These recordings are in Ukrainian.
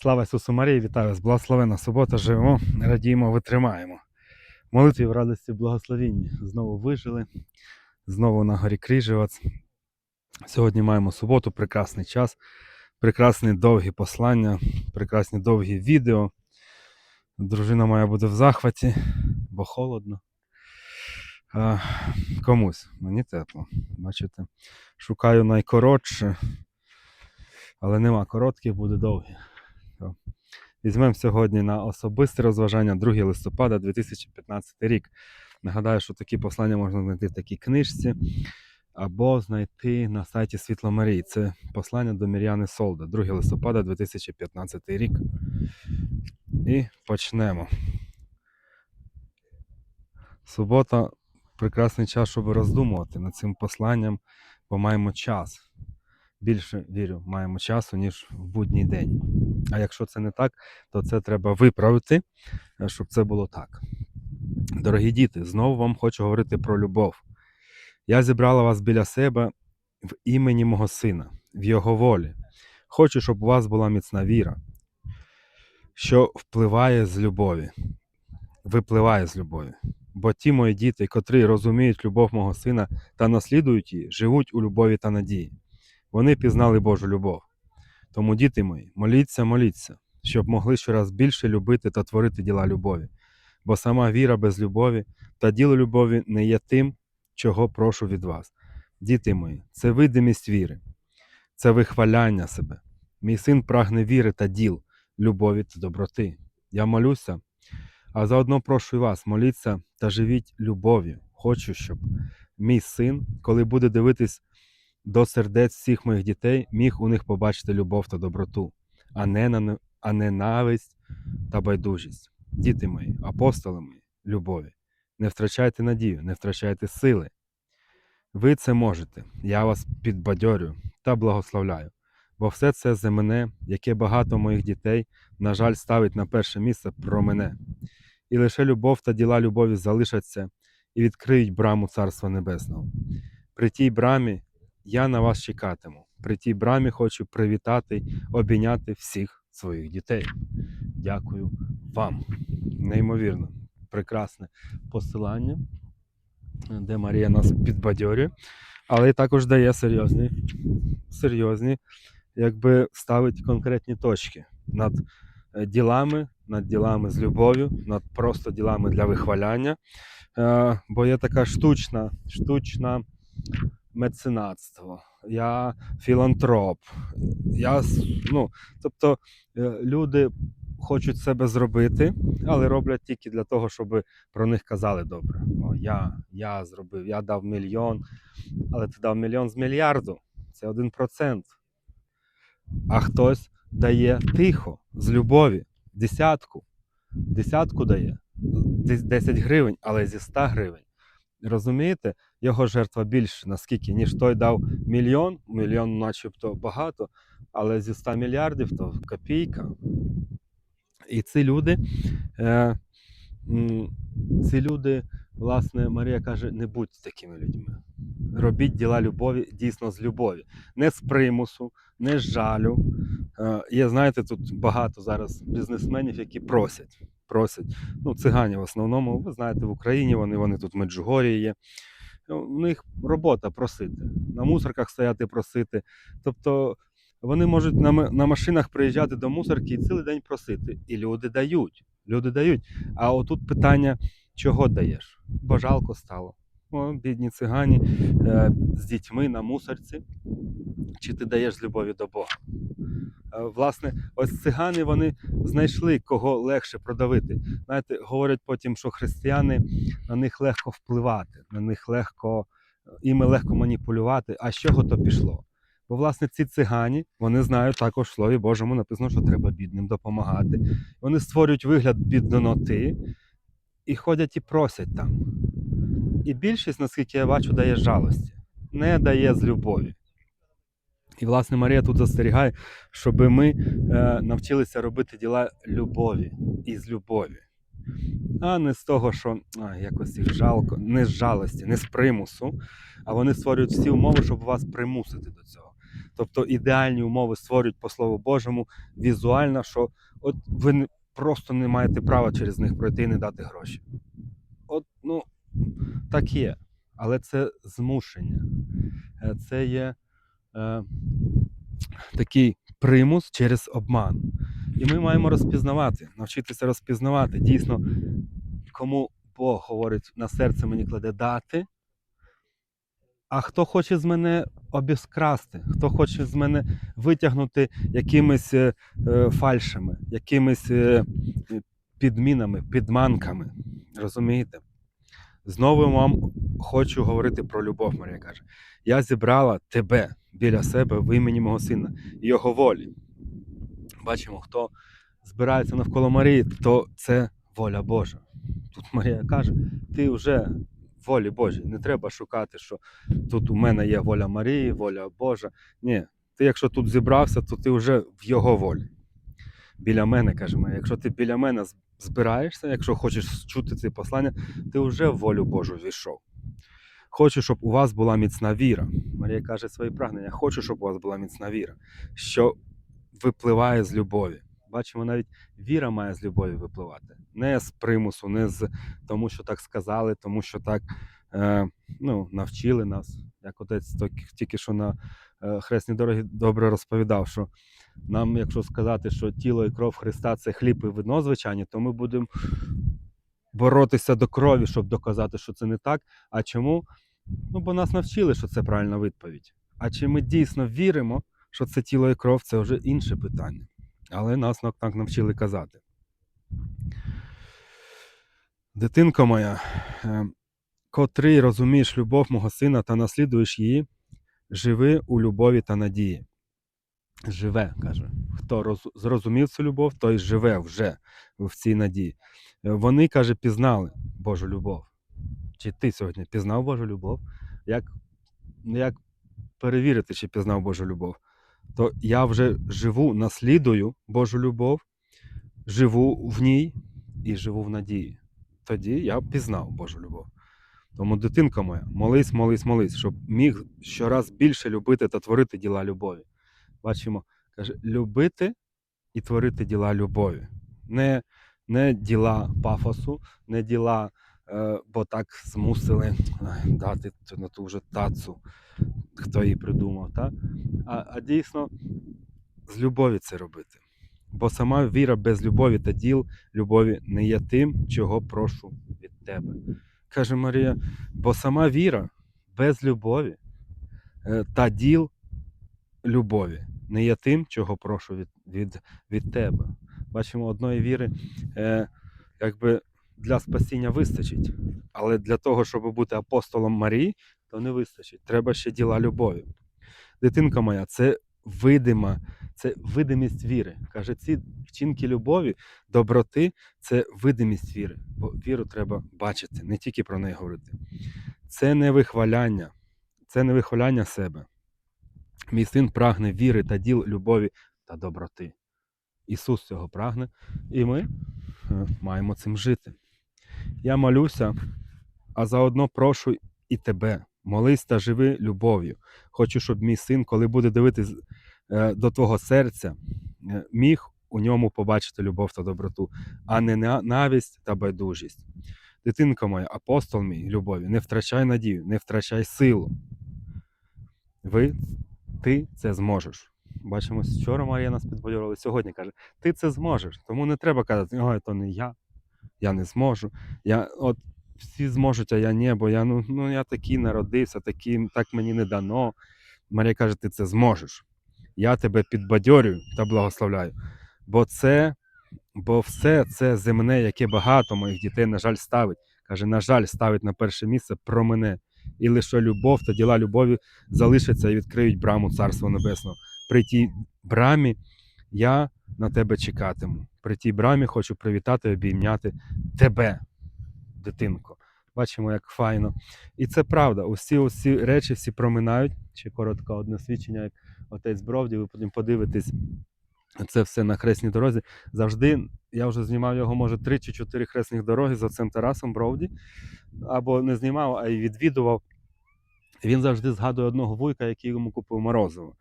Слава Ісусу Марії, вітаю вас! Благословена субота, живемо, радіємо, витримаємо. Молитві в радості, благословінні. Знову вижили, знову на горі Кріжевець. Сьогодні маємо суботу, прекрасний час, прекрасні довгі послання, прекрасні довгі відео. Дружина моя буде в захваті, бо холодно. А, комусь, мені тепло. Бачите, шукаю найкоротше, але нема коротких, буде довгі. Візьмемо сьогодні на особисте розважання 2 листопада 2015 рік. Нагадаю, що такі послання можна знайти в такій книжці або знайти на сайті Світло Марії. Це послання до Мір'яни Солда, 2 листопада 2015 рік. І почнемо. Субота прекрасний час, щоб роздумувати над цим посланням, бо маємо час. Більше вірю, маємо часу, ніж в будній день. А якщо це не так, то це треба виправити, е, щоб це було так. Дорогі діти, знову вам хочу говорити про любов. Я зібрала вас біля себе в імені мого сина, в його волі. Хочу, щоб у вас була міцна віра, що впливає з любові, випливає з любові. Бо ті мої діти, котрі розуміють любов мого сина та наслідують її, живуть у любові та надії. Вони пізнали Божу любов. Тому, діти мої, моліться, моліться, щоб могли щораз більше любити та творити діла любові. Бо сама віра без любові та діло любові не є тим, чого прошу від вас. Діти мої, це видимість віри, це вихваляння себе. Мій син прагне віри та діл, любові та доброти. Я молюся, а заодно прошу вас, моліться та живіть любов'ю. Хочу, щоб мій син, коли буде дивитись до сердець всіх моїх дітей міг у них побачити любов та доброту, а не а ненависть та байдужість. Діти мої, апостоли мої, любові, не втрачайте надію, не втрачайте сили. Ви це можете, я вас підбадьорю та благословляю, бо все це за мене, яке багато моїх дітей, на жаль, ставить на перше місце про мене. І лише любов та діла любові залишаться і відкриють браму Царства Небесного. При тій брамі я на вас чекатиму. При тій брамі хочу привітати, обійняти всіх своїх дітей. Дякую вам. Неймовірно, прекрасне посилання, де Марія нас підбадьорює, але також дає серйозні, серйозні, якби ставить конкретні точки над е, ділами, над ділами з любов'ю, над просто ділами для вихваляння. Е, Бо є така штучна, штучна меценатство, я філантроп. Я, ну, тобто е, люди хочуть себе зробити, але роблять тільки для того, щоб про них казали добре. О, я, я зробив, я дав мільйон, але ти дав мільйон з мільярду. Це один процент. А хтось дає тихо, з любові, десятку. Десятку дає, десь 10 гривень, але зі 100 гривень. Розумієте, його жертва більше, наскільки, ніж той дав мільйон, мільйон начебто багато, але зі 100 мільярдів то копійка. І ці люди, е, ці люди, власне, Марія каже, не будьте такими людьми. Робіть діла любові дійсно з любові, не з примусу, не з жалю. Е, є, знаєте, тут багато зараз бізнесменів, які просять. Просять. Ну, цигані в основному, ви знаєте, в Україні вони, вони тут в Меджугорії є. Ну, У них робота просити, на мусорках стояти просити. Тобто вони можуть на, на машинах приїжджати до мусорки і цілий день просити. І люди дають. Люди дають. А отут питання, чого даєш? Бо жалко стало. О, бідні цигані е, з дітьми на мусорці. Чи ти даєш з любові до Бога? Е, Власне, ось цигани вони знайшли кого легше продавити. Знаєте, говорять потім, що християни на них легко впливати, на них легко, іми легко маніпулювати. А з чого то пішло? Бо, власне, ці цигані вони знають також в Слові Божому написано, що треба бідним допомагати. Вони створюють вигляд бідноти і ходять і просять там. І більшість, наскільки я бачу, дає жалості, не дає з любові. І, власне, Марія тут застерігає, щоб ми е, навчилися робити діла любові і з любові, а не з того, що а, якось їх жалко, не з жалості, не з примусу, а вони створюють всі умови, щоб вас примусити до цього. тобто ідеальні умови створюють по Слову Божому візуально, що от ви просто не маєте права через них пройти і не дати гроші. От, ну, так є. Але це змушення. Е, Це є е, такий примус через обман. І ми маємо розпізнавати, навчитися розпізнавати дійсно, кому Бог говорить на серце мені кладе дати, а хто хоче з мене обіскрасти, хто хоче з мене витягнути якимись е, е, фальшами, якимись е, підмінами, підманками. Розумієте? Знову вам хочу говорити про любов, Марія каже. Я зібрала тебе біля себе в імені мого сина його волі. Бачимо, хто збирається навколо Марії, то це воля Божа. Тут Марія каже: ти вже волі Божій. Не треба шукати, що тут у мене є воля Марії, воля Божа. Ні, ти, якщо тут зібрався, то ти вже в його волі. Біля мене, каже Марія, якщо ти біля мене збираєшся, якщо хочеш чути це послання, ти вже в волю Божу війшов. Хочу, щоб у вас була міцна віра. Марія каже свої прагнення. Хочу, щоб у вас була міцна віра, що випливає з любові. Бачимо, навіть віра має з любові випливати. Не з примусу, не з тому, що так сказали, тому що так е, ну, навчили нас. Як отець тільки- що на е, хресній дорогі добре розповідав, що нам, якщо сказати, що тіло і кров Христа це хліб і вино звичайні, то ми будемо боротися до крові, щоб доказати, що це не так. А чому? Ну, бо нас навчили, що це правильна відповідь. А чи ми дійсно віримо, що це тіло і кров, це вже інше питання. Але нас так навчили казати. Дитинко моя, е, котрий розумієш любов мого сина та наслідуєш її, живи у любові та надії. Живе, каже. Хто роз- зрозумів цю любов, той живе вже в цій надії. Е, Вони, каже, пізнали Божу любов. Чи ти сьогодні пізнав Божу любов? Як, як перевірити, чи пізнав Божу любов? То я вже живу, наслідую Божу любов, живу в ній і живу в надії. Тоді я пізнав Божу любов. Тому, дитинка моя, молись, молись, молись, щоб міг щораз більше любити та творити діла любові. Бачимо, каже, любити і творити діла любові. Не, не діла пафосу, не діла, е, бо так змусили дати на ту вже тацу, хто її придумав, та? А, а дійсно з любові це робити. Бо сама віра без любові та діл любові не є тим, чого прошу від тебе. Каже Марія, бо сама віра без любові е, та діл любові не є тим, чого прошу від, від, від тебе. Бачимо, одної віри е, якби для спасіння вистачить. Але для того, щоб бути апостолом Марії, то не вистачить. Треба ще діла любові. Дитинка моя, це видима, це видимість віри. Каже, ці вчинки любові, доброти це видимість віри. Бо віру треба бачити, не тільки про неї говорити. Це не вихваляння, це не вихваляння себе. Мій син прагне віри та діл любові та доброти. Ісус цього прагне, і ми е, маємо цим жити. Я молюся, а заодно прошу і тебе. Молись та живи любов'ю. Хочу, щоб мій син, коли буде дивитись е, до твого серця, е, міг у ньому побачити любов та доброту, а не на- навість та байдужість. Дитинка моя, апостол мій любові, не втрачай надію, не втрачай силу. Ви, ти це зможеш. Бачимо, вчора Марія нас підбадьорила, сьогодні каже, ти це зможеш. Тому не треба казати, ой, то не я, я не зможу. Я, от всі зможуть, а я ні, бо я, ну, ну, я такий народився, такий, так мені не дано. Марія каже, ти це зможеш. Я тебе підбадьорюю та благословляю. Бо це, бо все це земне, яке багато моїх дітей, на жаль, ставить. Каже, на жаль, ставить на перше місце про мене. І лише любов та діла любові залишаться і відкриють браму Царства Небесного. При тій брамі я на тебе чекатиму. При тій брамі хочу привітати обійняти тебе, дитинко. Бачимо, як файно. І це правда. Усі усі речі всі проминають. Ще коротко одне свідчення, як отець Бровді, ви потім подивитесь це все на хресній дорозі. Завжди я вже знімав його, може, три чи чотири хресних дороги за цим Тарасом Бровді. Або не знімав, а й відвідував. Він завжди згадує одного вуйка, який йому купив морозиво.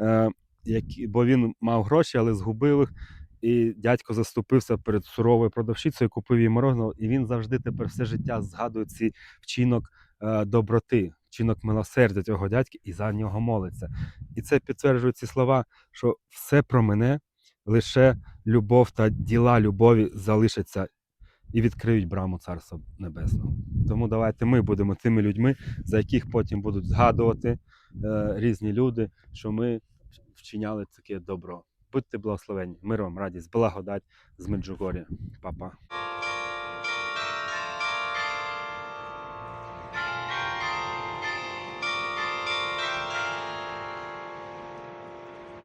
е, бо він мав гроші, але згубив їх. І дядько заступився перед суровою продавщицею, купив їй морозиво, і він завжди тепер все життя згадує цей вчинок е, доброти, вчинок милосердя цього дядька і за нього молиться. І це підтверджують ці слова, що все про мене, лише любов та діла любові залишаться і відкриють браму Царства Небесного. Тому давайте ми будемо тими людьми, за яких потім будуть згадувати е, різні люди, що ми вчиняли таке добро. Будьте благословені, мир вам, радість, благодать з Меджугор'я. Па-па.